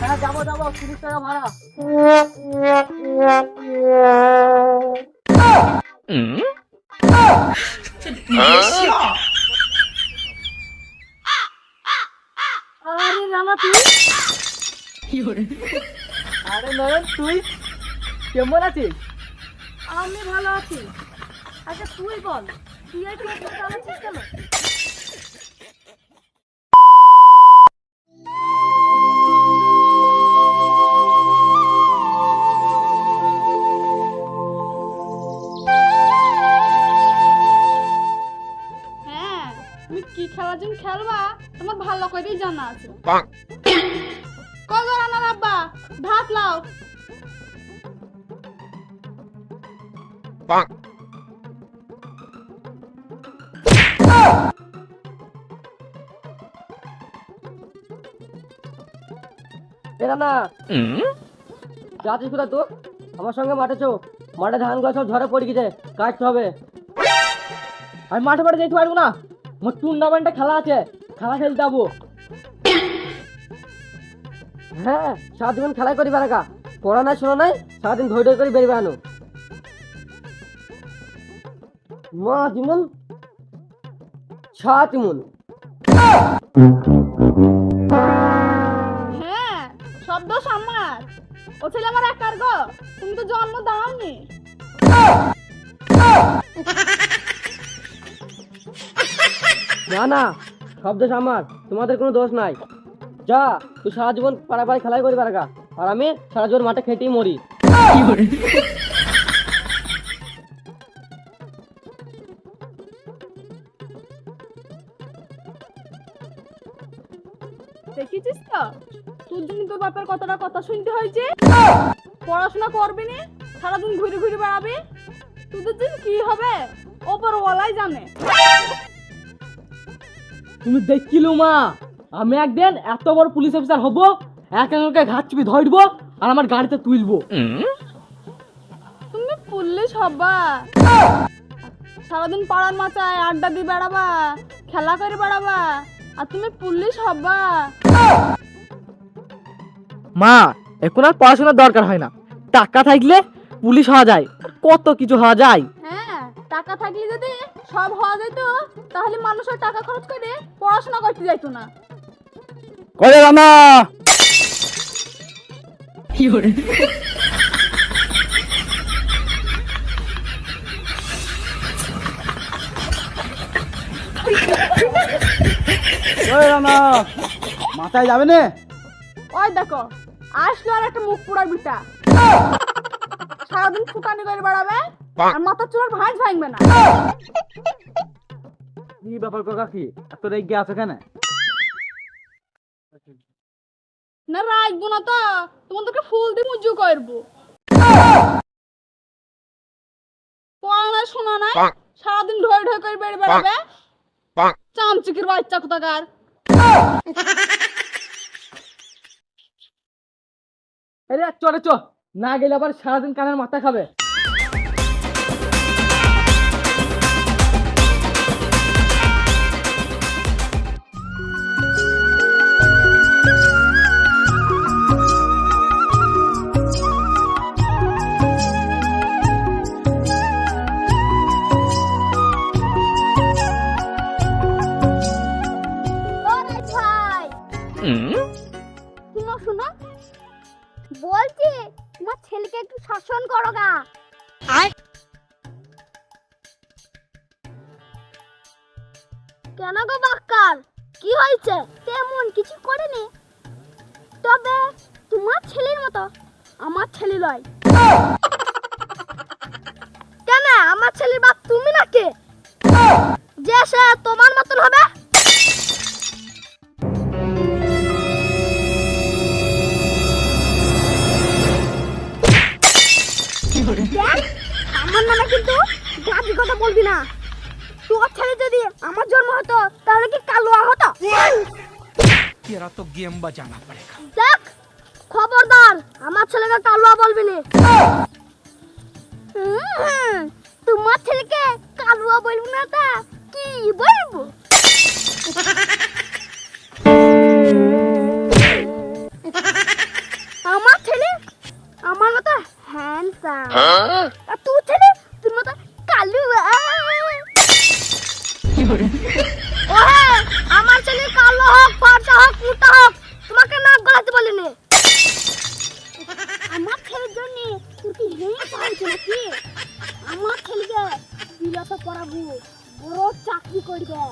হ্যাঁ যাব যাব, তিরিশ টাকা ভাড়া। আরে রানা, তুই? আরে নয়ন, তুই? কেমন আছিস? আমি ভালো আছি। আচ্ছা তুই বল, তুই কেন? জানা আছে। কত রান্নার আব্বা ভাত লাও। না যাচ্ছিস কোথা তো আমার সঙ্গে মাঠে চো। মাঠে ধান গাছ সব ঝড়ে পড়ে গেছে কাটতে হবে। আমি মাঠে মাঠে যেতে পারব না। আমার টুর্নামেন্টে খেলা আছে খেলা খেলতে যাব। হ্যাঁ সারাদিন খেলাই করি বেড়াকা পড়া নাই শোনা নাই সারাদিন ধৈ ধৈ করে বেরিয়ে আনো মা জীবন সাত মন হ্যাঁ সব দোষ আমার ও ছেলে আমার একার গো তুমি তো জন্ম দাওনি। না না সব দোষ আমার তোমাদের কোনো দোষ নাই। যা তুই সারা জীবন পাড়া পাড়ায় খেলাই করি বেড়াকা আর আমি সারা জীবন মাঠে খেটেই মরি। দেখেছিস তো? তোর জন্য তোর বাপের কতটা কথা শুনতে হয়েছে পড়াশোনা করবি নি সারাদিন ঘুরে ঘুরে বেড়াবি? তোদের দিন কি হবে? ওপর ওয়ালাই জানে। তুমি দেখিলু মা আমি একদিন এত বড় পুলিশ অফিসার হব এক এককে ঘাট চুপি ধরবো আর আমার গাড়িতে তুলবো। তুমি পুলিশ হবা। সারাদিন পাড়ার মাচায় আড্ডা দিয়ে বেড়াবা খেলা করে বেড়াবা আর তুমি পুলিশ হবা। মা এখন আর পড়াশোনার দরকার হয় না। টাকা থাকলে পুলিশ হওয়া যায় কত কিছু হওয়া যায়। হ্যাঁ টাকা থাকলে যদি সব হওয়া যেত তাহলে মানুষের টাকা খরচ করে পড়াশোনা করতে যাইতো না। করে রানা ওই রানা মাথায় যাবে না? ওই দেখো আসলো আর একটা মুখ পোড়ার বিটা। সারাদিন ফুটানি করে বেড়াবে আর মাথা চুলার ভাঁজ ভাঙবে না। কি ব্যাপার কাকা কি? এত রেগে আছে কেন? না রাখব না তো। তোমাদেরকে ফুল দিয়ে মুজু করব। পড়া নাই শোনা নাই সারাদিন ঢয় ঢয় করে বেড়ে বেড়াবে। চামচিকির বাচ্চা কোথাকার? আরে চলে চ না গেলে আবার সারাদিন কানের মাথা খাবে। শুনো। বলছি তোমার ছেলেকে একটু শাসন করো গা। কেন গো বাক্কার? কি হয়েছে? তেমন কিছু করেনি। তবে তোমার ছেলের মতো আমার ছেলে লয়। কেন? আমার ছেলের বাপ তুমি নাকি? যে সে তোমার মতন হবে আমার নামে কিন্তু গাজি কথা বলবি না। তোর ছেলে যদি আমার জন্ম হতো তাহলে কি কালুয়া হতো? তেরা তো গেম বাজানা পড়ে দেখ খবরদার আমার ছেলেকে কালুয়া বলবি না। তোমার ছেলেকে কালুয়া বলব না তা কি বলব? আমার ছেলে আমার কথা মতো হ্যান্ডসাম আর তুই ছেলে তোর মতো কালু ও হ্যাঁ আমার ছেলে কালো হোক ফর্সা হোক মোটা হোক তোমাকে নাক গলাতে বলিনি। আমার ছেলের জন্য তোর কি হিংসা হয়েছে নাকি? আমার ছেলেকে বিলাসা পড়াবো বড় চাকরি করবে।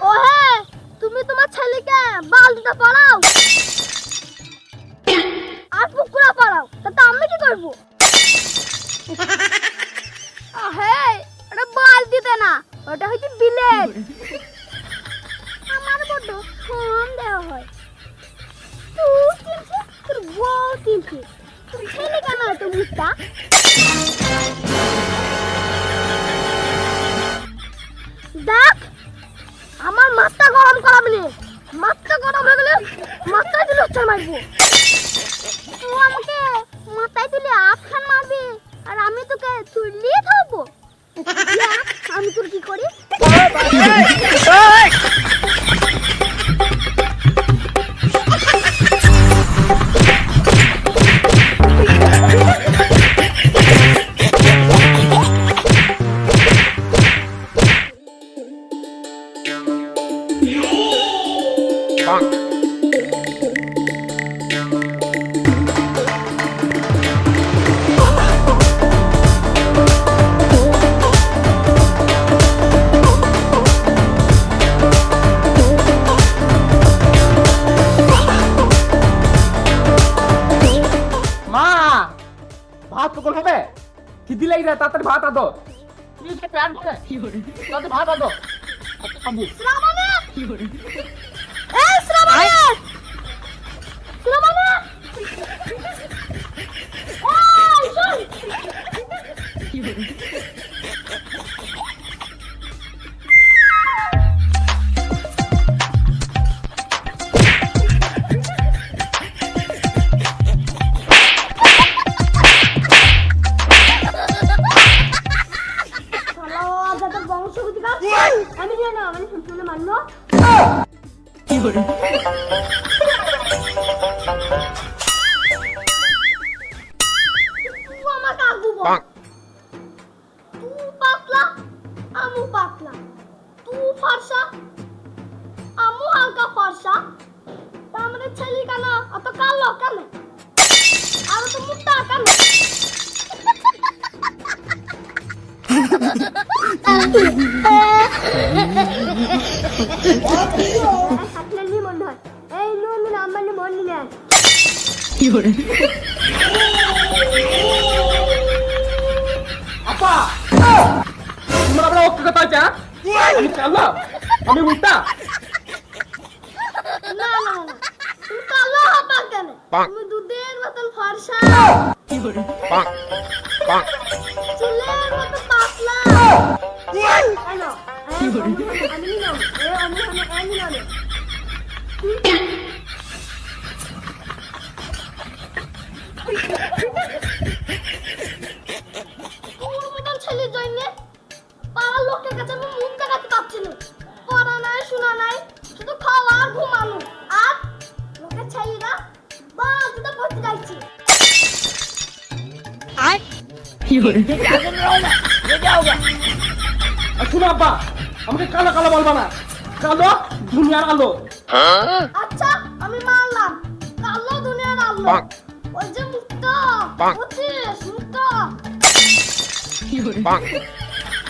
ও হ্যাঁ তুমি তোমার ছেলেকে বালতিটা পড়াও আমি লেট হব আমি তোর কি করি? ভাত কখন হবে খিদি লাগি রে? তাড়াতাড়ি ভাত আদো। তাড়াতাড়ি ভাত আদো। খাব। শ্রাবণী! এই শ্রাবণী! শ্রাবণী! এই শোন! শালা তুই না। না না তুমি কালো হবা কেন? তুমি দুধের মতন ফর্সা। চুলের মতো পাতলা। কেন আমি নাম শুনো আব্বা আমাকে কালো কালো বলবা না। কালো দুনিয়ার আলো। আচ্ছা আমি মানলাম কালো দুনিয়ার আলো। ওই যে মুক্তা বুঝছিস? মুক্তা।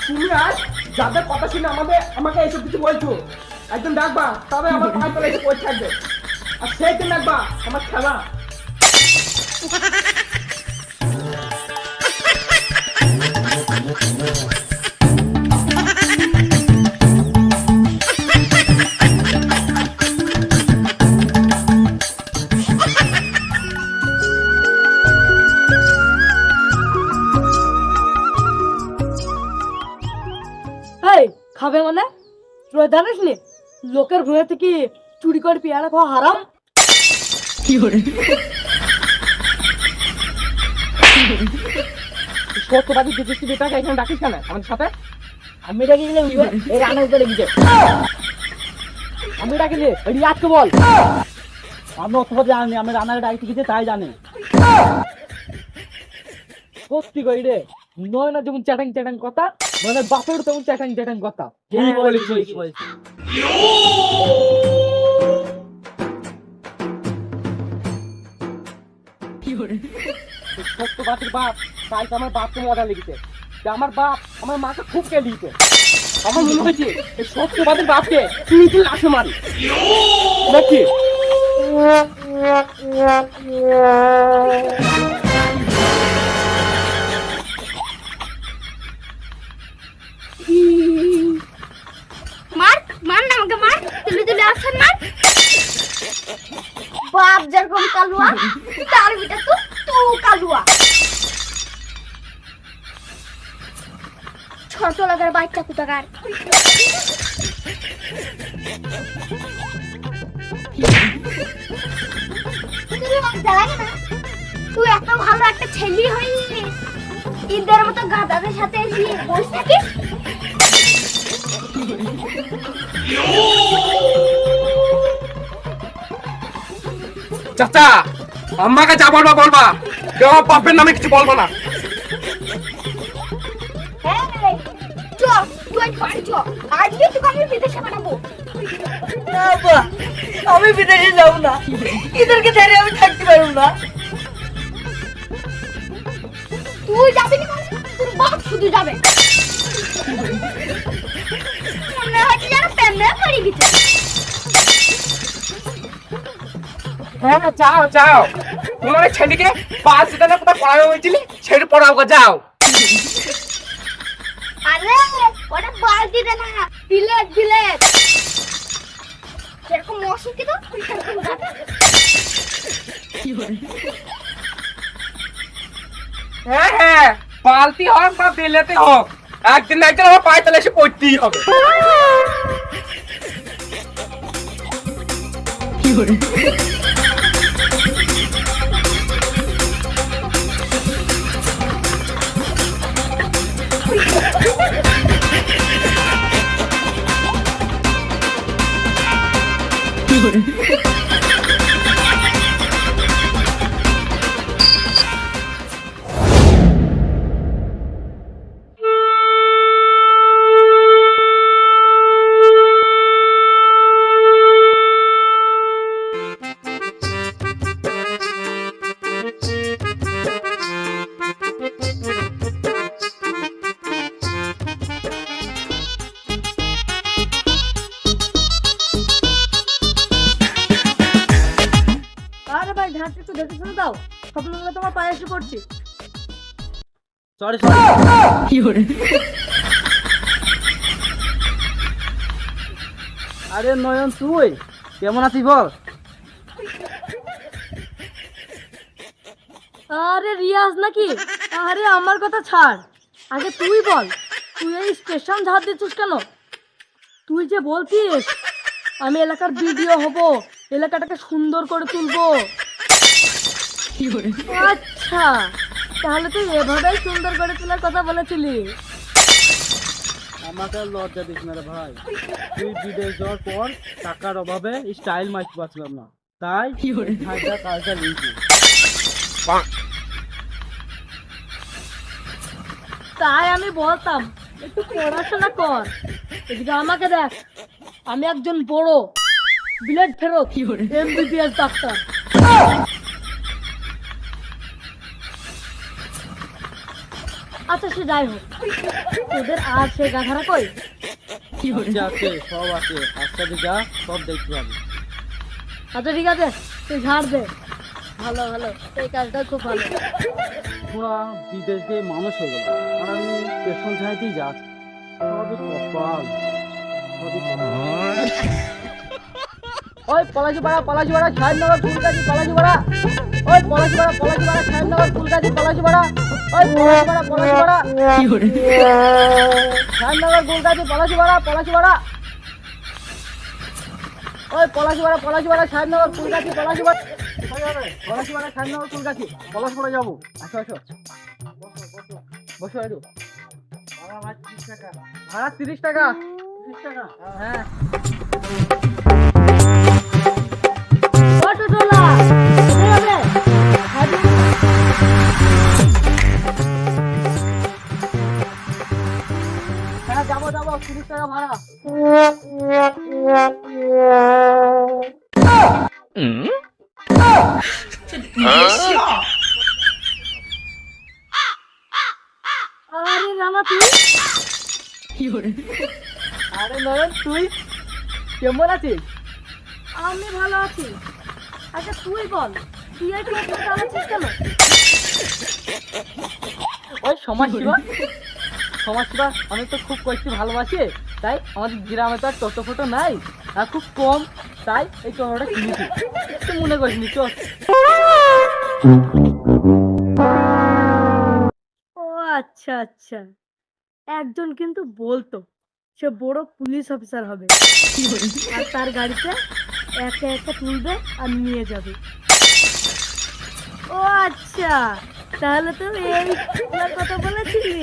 তুমি আজ যাদের কথা শুনে আমাদের আমাকে এইসব কিছু বলছো একদম ডাকবা তবে আমার পায়ে তলে এসে পড়ে থাকবে। আর সেই দিন ডাকবা আমার খেলা। খাবে মানে? তুই জানিস নি লোকের ঘুরে থেকে চুরি করে পেয়ারা খাওয়া হারাম? সত্যবাদী বিদেশি বেটাকে এখানে ডাকিস কেন? আমাদের সাথে? আমি ডাকি দিলে এই রান্না উপরে গিয়ে। আমি ডাকি দিলে রিয়াজকে বল। আমি অত কথা জানি আমি রান্নার ডাকি গেছে তাই জানি। সত্যি কই রে? নয় না যেমন চ্যাটাং চ্যাটাং কথা মানে বাপের তেমন চ্যাটাং চ্যাটাং কথা। এই বলিস বলিস বাপের বাপ তাই তো আমার বাপকে মজা লেগেছে। যে আমার বাপ আমার মাকে খুব কে দিয়েছে। আমার মনে হয়েছে এই সত্যবাদের বাপকে তুই তুই লাশে মারি। নাকি? মার মার না আমাকে মার। তুলে তুলে আসছেন মার। বাপ যেরকম কালুয়া, তার ভিতরে তো তু কালুয়া। ছোট লাগার বাচ্চা কোথাকার? তুই এত ভালো একটা ছেলে হই ঈদের মতো গাদাদের সাথে বসে থাকিস? চাচা আম্মাকে যা বলবা বলবা। কেউ আমার বাপের নামে কিছু বলব না। আমি বিদেশে পাঠাবো আমি বিদেশে যাব না। এদেরকে ছেড়ে আমি থাকতে পারব না। তুই যাবি না মানে? তোর বাপ শুধু যাবে। মনে হচ্ছে যেন প্রেমে পড়ে গেছে। হ্যাঁ যাও যাও। তোমার ছেলেকে পাঁচ দিনে কোথাও পড়ানো হয়েছিল ছেড়ে পড়াও গো, যাও। আরে ওটা বালতি না। বিলেট বিলেট সেরকম মশুর কি তো? হ্যাঁ হ্যাঁ পালতি হোক বা বেলেতে হোক একদিন না একদিন আমার পায়ে তলে এসে পড়তেই হবে। আরে আরে নয়ন, তুই কেমন আছিস বল? আরে রিয়াজ নাকি? আরে আমার কথা ছাড়। আগে তুই বল, তুই এই স্টেশন ঝাড় দিচ্ছিস কেন? তুই যে বলছিস আমি এলাকার ভিডিও হব, এলাকাটাকে সুন্দর করে তুলবো। আচ্ছা। তাহলে তুই এভাবেই সুন্দর করে তোলার কথা বলেছিলি। আমাকে লজ্জা দিস না রে ভাই। তুই বিদেশ যাওয়ার পর টাকার অভাবে স্টাইল মারতে পারছিলাম না। তাই ভাইটা কাজটা নিয়েছি তাই আমি বলতাম একটু পড়াশোনা কর। এদিকে আমাকে দেখ আমি একজন বড়। বিলেট ফেরত এমবিবিএস ডাক্তার। আচ্ছা সে যাই হোক। তোদের আর সে গাধারা কই? আছে আছে সব আছে। আজকে যা সব দেখতে পাবি আচ্ছা ঠিক আছে তুই ঝাড় দে। ভালো ভালো এই কাজটা খুব ভালো। পুরা বিদেশ গিয়ে মানুষ হয়ে গেল। আর আমি পেছন ছাইতেই যাচ্ছি। সবই কপাল। সবই কপাল। ওই পলাশি পাড়া পলাশি পাড়া সাহেবনগর, ফুলগাছি পলাশি পাড়া ওই পলাশি পাড়া পলাশি পাড়া সাহেবনগর, ফুলগাছি পলাশি পাড়া ওই পলাশি পাড়া পলাশি পাড়া সাহেবনগর, ফুলগাছি পলাশি পাড়া পলাশি পাড়া ওই পলাশি পাড়া পলাশি পাড়া সাহেবনগর, ফুলগাছি পলাশি পাড়া পলাশি পাড়া সাহেবনগর, ফুলগাছি। পলাশ পাড়া যাব। আসো আসো। বসো একটু ভাড়া তিরিশ টাকা। তিরিশ টাকা? হ্যাঁ। অটো চলা। কোথায় যাবে হ্যাঁ যাব যাব, তিরিশ টাকা ভাড়া। আরে রানা, তুই? আরে নয়ন, তুই? কেমন আছিস? আমি ভালো আছি। আচ্ছা তুই বল তুই এই টোটো চালাচ্ছিস কেন? ওই সমাজসেবা সমাজসেবা আমি তো খুব কষ্ট ভালোবাসি তাই আমাদের গ্রামে তো আর টোটো ফটো নাই আর খুব কম তাই এই টোটোটা কিনেছি। তুই মনে করিস নি চল। ও আচ্ছা আচ্ছা। একজন কিন্তু বলতো সে বড় পুলিশ অফিসার হবে। আর তার গাড়িতে একটা একটা তুলবে আর নিয়ে যাবে। ও আচ্ছা তাহলে তো এই কথা বলেছিলি।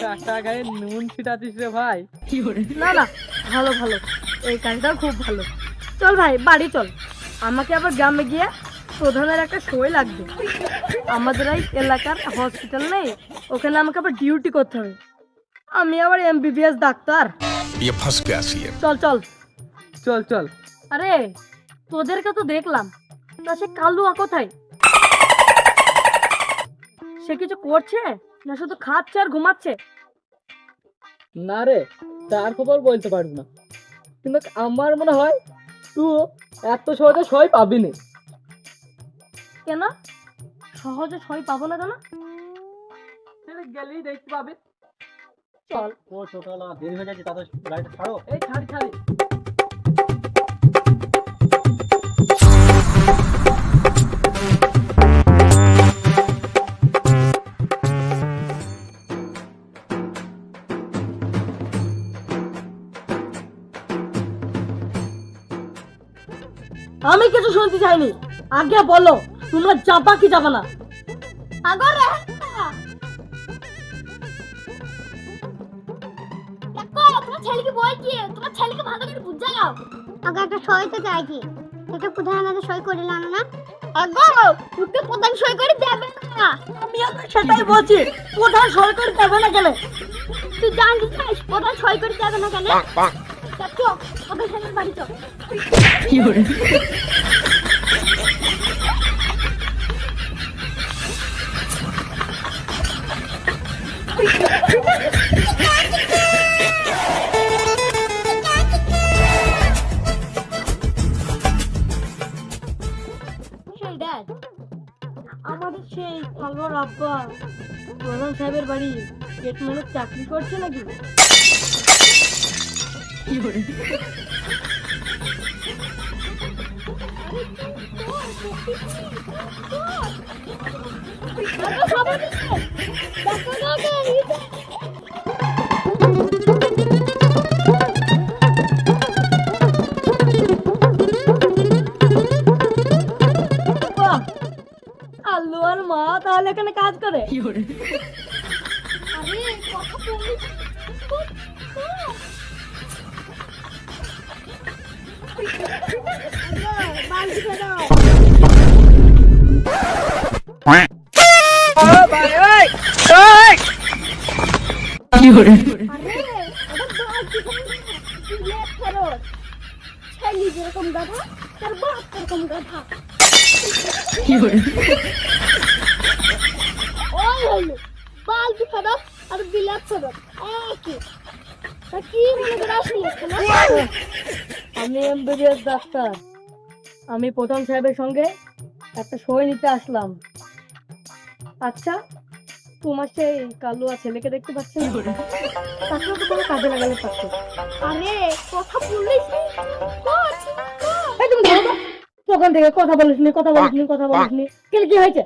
কাটা গায়ে নুন ছিটাতিস রে ভাই। কি না না ভালো ভালো। এই কাজটা খুব ভালো। চল ভাই বাড়ি চল। আমাকে আবার গ্রামে গিয়ে প্রধানের একটা সই লাগবে। আমাদের এই এলাকার হসপিটাল নেই ওখানে আমাকে আবার ডিউটি করতে হবে। আমি আবার এমবিবিএস ডাক্তার। ইয়ে ইয়ে। চল চল। চল চল। আরে তোদেরকে তো দেখলাম। তা সে কালুয়া কোথায়? সে কিছু করছে? না শুধু খাচ্ছে আর ঘুমাচ্ছে? না রে তার খবর বলতে পারব না। কিন্তু আমার মনে হয় তুই এত সহজে সই পাবি না। কেন? সহজে সই পাবো না কেন? গেলেই দেখতে পাবি। চল। ও ছোটবেলা দেরি হয়ে যাচ্ছে তাদের গাড়িটা ছাড়ো। এই ছাড়ি ছাড়ি। কিছু শুনতে চাইনি। আগে বলো তোমরা যাবা কি যাবা না? আগর তোমার ছেলেকে বলছি তোমার ছেলেকে ভালো করে বুঝাও আগে একটা সই তো চাইছি। এটা আমাদের সই করে না আগো তোকে প্রধান সই করে দেবে না। আমি আবার সেটাই বলছি প্রধান সরকার দেবে না কেন? তুই জানতে চাস প্রধান সই করে দেবে না কেন? আমাদের সেই খাগর আব্বা প্রধান সাহেবের বাড়ি গেট চাকরি করছে নাকি? আল্লু আর মা তাহলে এখানে কাজ করে। আরে কথা ফেরাও আরে ওটা বালতি ফেরত ছেলে যেরকম গাধা তার বাপ সেরকম গাধা ওই হলো বালতি ফেরত আর বিলাপ ফেরত একই তা কি মনে করে আসলি এখানে আমি ডাক্তার আমি প্রথম সাহেবের সঙ্গে একটা সই নিতে আসলাম। আচ্ছা তোমার সেই কালুয়া ছেলেকে দেখতে পাচ্ছি তাকে তো কোনো কাজে লাগালে পারতো আরে কথা বলিস তুমি তো। থেকে কথা বলিসনি কথা বলিসনি কথা বলিসনি কি কি হয়েছে?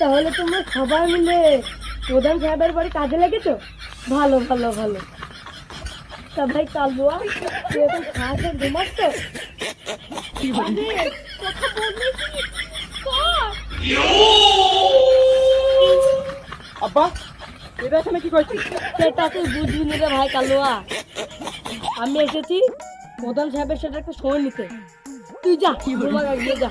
তাহলে তোমরা সবাই মিলে প্রধান সাহেবের বাড়ি কাজে লেগেছো? ভালো ভালো ভালো। তা ভাই কালুয়া তুই এখন খাস আর ঘুমাস তো কথা বলবি কি? আব্বা এটা এখানে কি করছিস? সেটা তুই বুঝবি না রে ভাই কালুয়া আমি এসেছি প্রধান সাহেবের সাথে একটা সময় নিতে। তুই যা ঘুমা গিয়ে যা।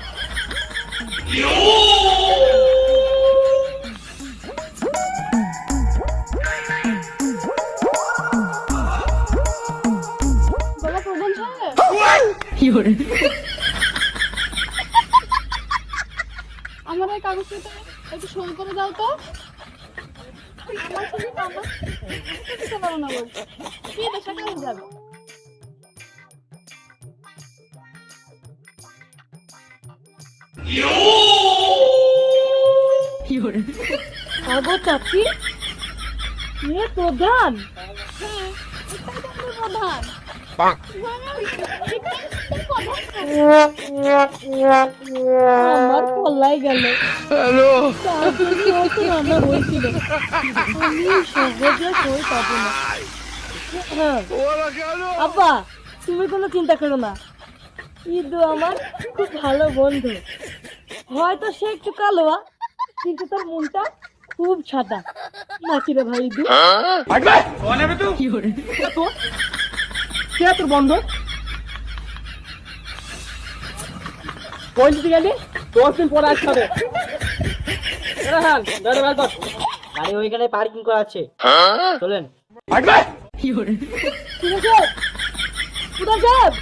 আমার এই কাগজটা একটু করে দাও তো আমার না বলছো কি যাবে আগো চাচি এ প্রধান। হ্যাঁ আমার কল্লাই গেল। রান্না হয়েছিল। আমি সহজে সই পাবো না। হ্যাঁ। আব্বা তুমি কোনো চিন্তা করো না। ইদু আমার খুব ভালো বন্ধু। হয়তো সে একটু কালোয়া কিন্তু তার মনটা খুব সাদা নাকি রে ভাই ইদু কে তোর বন্ধ বলছি গেলি দশ দিন পরে আসতে হ্যাঁ গাড়ি ওইখানে পার্কিং করা আছে চলেন ঠিক আছে প্রধান সাহেব